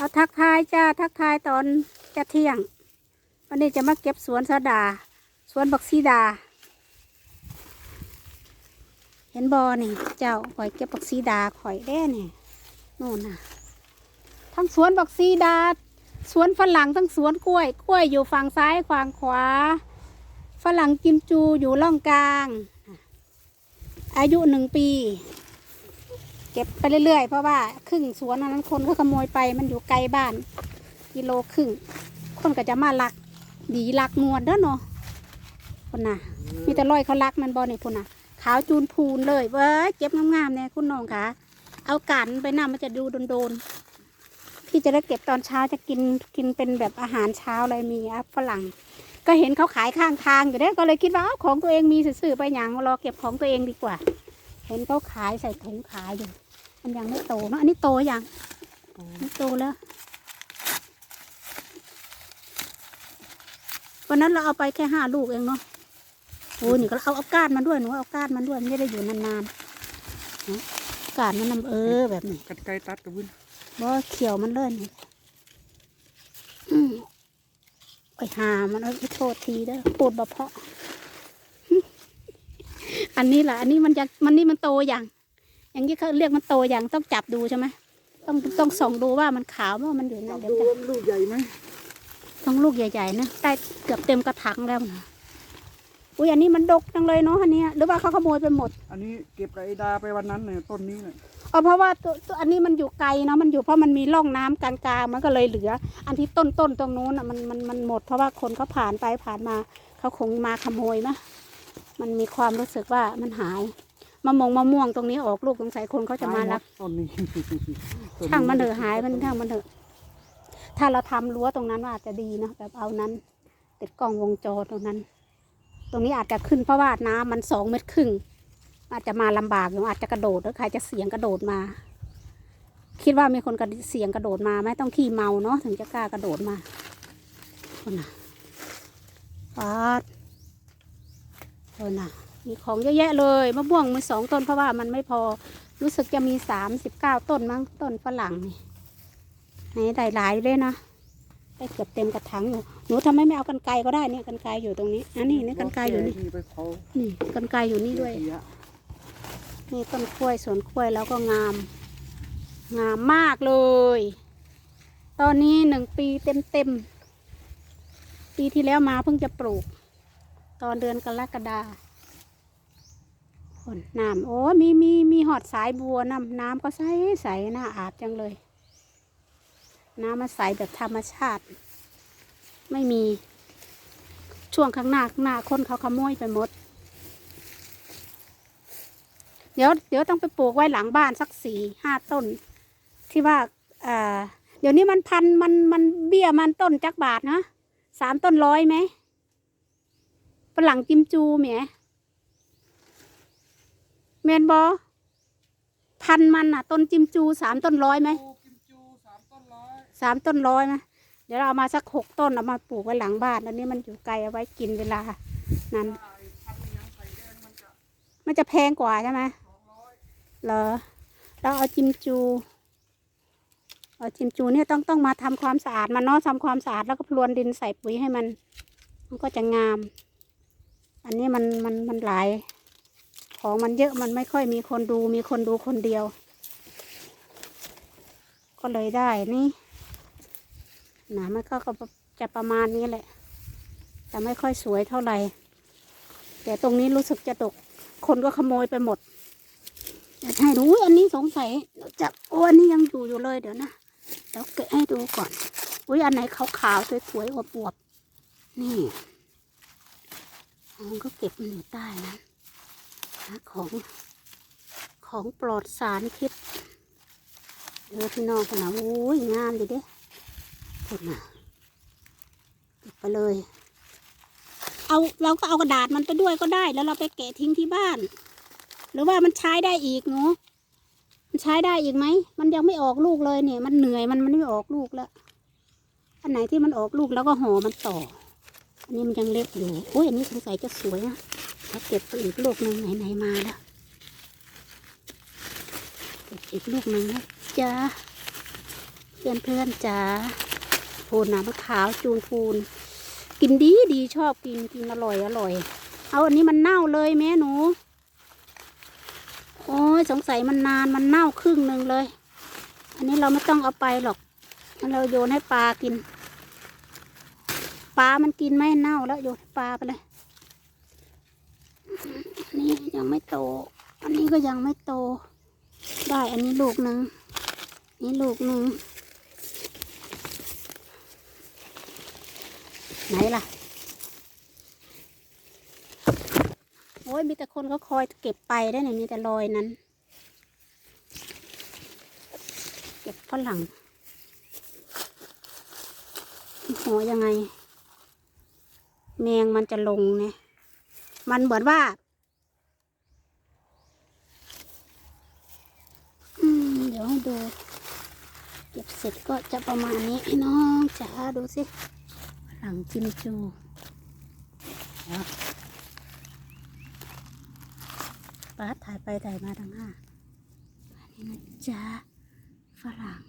เอาทักทายจ้าทักทายตอนจะเที่ยง วันนี้จะมาเก็บสวนสะดา สวนบักซีดา เห็นบอนี่ เจ้าข่อยเก็บบักซีดาข่อยได้นี่นู่นน่ะ ทั้งสวนบักซีดา สวนฝรั่งทั้งสวนกล้วย กล้วยอยู่ฝั่งซ้ายฝั่งขวา ฝรั่งกิมจูอยู่ล่องกลาง อายุหนึ่งปี เก็บไปเรื่อยๆ เพราะว่าครึ่งสวนนั้นคนก็ขโมยไปมันอยู่ไกลบ้าน กิโลครึ่ง คนก็จะมาลัก ดีลักนวดเด้อเนาะคนน่ะ มีแต่ร้อยเขาลักมันบอนี่คนน่ะ ขาวจูนพูนเลยเว้ยเก็บงามๆเนี่ยคุณน้องค่ะ เอากันไปนำมันจะดูโดนๆพี่จะได้เก็บตอนเช้าจะกินกินเป็นแบบอาหารเช้าอะไรมีอะฝรั่ง ก็เห็นเขาขายข้างทางอยู่เด้อก็เลยคิดว่าเอาของตัวเองมีสื่อไปอย่างรอเก็บของตัวเองดีกว่า เห็นเขาขายใส่ถุงขายอยู่ มันยังไม่โตเนอะอันนี้โตยังนี่โตแล้ว วันนั้นเราเอาไปแค่ห้าลูกเองเนาะโอ้ยนี่ก็เอาเอาก้านมันด้วยหนูเอาก้านมันด้วยมันจะได้อยู่นานๆนะก้านมันนำเออแบบนี้กัดไก่ตัดกับบุญบ่เขียวมันเลยนี่อืมโอ้ยหามันเอาไปโทษทีเด้อปูดบ่เพาะ อันนี้แหละอันนี้มันจะมันนี่มันโตอย่าง อย่างที่เขาเรียกมันโตอย่างต้องจับดูใช่ไหมต้องต้องส่องดูว่ามันขาวว่ามันอยู่นะเดี๋ยวดูจะว่ามันลูกใหญ่ไหมต้องลูกใหญ่ๆนะได้เกือบเต็มกระถางแล้วนะอุ้ยอันนี้มันดกจังเลยเนาะอันเนี้ยหรือว่าเขาขโมยไปหมดอันนี้เก็บกับไอ้ดาไปวันนั้นเนี่ยต้นนี้เนี่ยเออเพราะว่าตัวตัวอันนี้มันอยู่ไกลเนาะมันอยู่เพราะมันมีร่องน้ำกลางๆมันก็เลยเหลือ อันที่ต้นต้นตรงนู้นอะมันมันมันหมดเพราะว่าคนเขาผ่านไปผ่านมาเขาคงมาขโมยมะ มันมีความรู้สึกว่ามันหายมะม่วงมะม่วงตรงนี้ออกลูกสงสัยคนเขาจะมารับต้นนี้ต้ช่างมันเถอะหายมันช่างมันเถอะถ้าเราทำรั้วตรงนั้นว่าอาจจะดีเนอะแบบเอานั้น ติดกล้องวงจรตรงนั้น ตรงนี้อาจจะขึ้นเพราะว่าน้ำมันสองเมตรครึ่งอาจจะมาลำบากอยู่อาจจะกระโดดหรือใครจะเสียงกระโดดมา คิดว่ามีคนกระเสียงกระโดดมาไหมต้องขี้เมาเนาะถึงจะกล้ากระโดดมาคนน่ะปาด คนน่ะมีของเยอะแยะเลยมะม่วงมีสองต้นเพราะว่ามันไม่พอรู้สึกจะมีสามสิบเก้าต้นมั้งต้นฝรั่งนี่ไหนได้หลายเลยนะได้เกือบเต็มกระถางอยู่หนูทำไมไม่เอากันไกรก็ได้เนี่ยกันไกรอยู่ตรงนี้อันนี้นี่กันไกรอยู่นี่ไปเผานี่กันไกรอยู่นี่ด้วยเสีนี่ต้นกล้วยสวนกล้วยแล้วก็งาม งามมากเลย ตอนนี้หนึ่งปีเต็มเต็มๆปีที่แล้วมาเพิ่งจะปลูก ตอนเดือนกรกฎาฝนน้ำโอ้มีมีมีหอดสายบัวน้ำน้ำก็ใสใสน่าอาบจังเลย น้ำมันใสแบบธรรมชาติ ไม่มีช่วงข้างหน้าข้างหน้าคนเขาขโมยไปหมด เดี๋ยวเดี๋ยวต้องไปปลูกไว้หลังบ้านสักสี่ห้าต้น ที่ว่าเอ่อเดี๋ยวนี้มันพันมันมันเบี้ยมันต้นจักบาทนะสามต้นร้อยไหม ฝรั่งกิมจูแหมเมนบอพันมันอะ ต้นจิมจูสามต้นร้อยไหมกิมจูสามต้นร้อยสามต้นร้อยไหมเดี๋ยวเราเอามาสักหกต้นเอามาปลูกไว้หลังบ้านอันนี้มันอยู่ไกลเอาไว้กินเวลา นั้นพันยังใส่แดงมันจะมันจะแพงกว่าใช่ไหมสองร้อยเหรอเราเอาจิมจูเอาจิมจูเนี่ยต้องต้องมาทำความสะอาดมันเนาะทำความสะอาดแล้วก็พรวนดินใส่ปุ๋ยให้มัน มันก็จะงาม อันนี้มันมันมันหลาย ของมันเยอะมันไม่ค่อยมีคนดูมีคนดูคนเดียว ก็เลยได้นี่หนามันก็จะประมาณนี้แหละ แต่ไม่ค่อยสวยเท่าไหร่ แต่ตรงนี้รู้สึกจะตก คนก็ขโมยไปหมดเดี๋ยวให้ดูอันนี้สงสัยจะโอ้อันนี้ยังอยู่อยู่เลยเดี๋ยวนะเดี๋ยวเก็บให้ดูก่อน อุ้ยอันไหนขาวๆสวยๆอวบๆนี่ มันก็เก็บมันอยู่ใต้นะหาของของปลอดสารพิษเออพี่น้องคนนะโอ้ยงามดีเด้คนน่ะเก็บไปเลย เอาเราก็เอากระดาษมันไปด้วยก็ได้ แล้วเราไปแกะทิ้งที่บ้าน หรือว่ามันใช้ได้อีกเนาะมันใช้ได้อีกไหมมันยังไม่ออกลูกเลยเนี่ย มันเหนื่อยมันมันไม่ออกลูกแล้วอันไหนที่มันออกลูกแล้วก็ห่อมันต่อ นนี้มันยังเล็กอยู่โอ้ยอันนี้สงสัยจะสวยนะถ้าเก็บไปอีกลูกหนึ่งไหนไหนๆมาแล้วเก็บอีกลูกหนึ่งนะจ้าเพื่อนเพื่อนจ๋าโพูนนะมะขาวจูนพูน กินดีดีชอบกินกินอร่อยอร่อย เอาอันนี้มันเน่าเลยแม่หนู โอ้ยสงสัยมันนานมันเน่าครึ่งหนึ่งเลย อันนี้เราไม่ต้องเอาไปหรอก เราโยนให้ปลากิน ลามันกินไม่เน่าแล้วโยนให้ปลาไปเลยนนี้ยังไม่โต อันนี้ก็ยังไม่โต ได้อันนี้ลูกหนึ่งนี่ลูกหนึ่งไหนล่ะ โอ้ยมีแต่คนเขาคอยเก็บไปได้ไหนมีแต่รอยนั้น เก็บฝรั่งโหยังไง แมงมันจะลงเนี่ยมันเหมือนว่าอืมเดี๋ยวให้ดู เก็บเสร็จก็จะประมาณนี้ไอ้น้องจ๋าดูสิฝรั่งจิมจูเอาป้าถ่ายไปถ่ายมาทางหน้าอันนี้นะจ๊ะฝรั่ง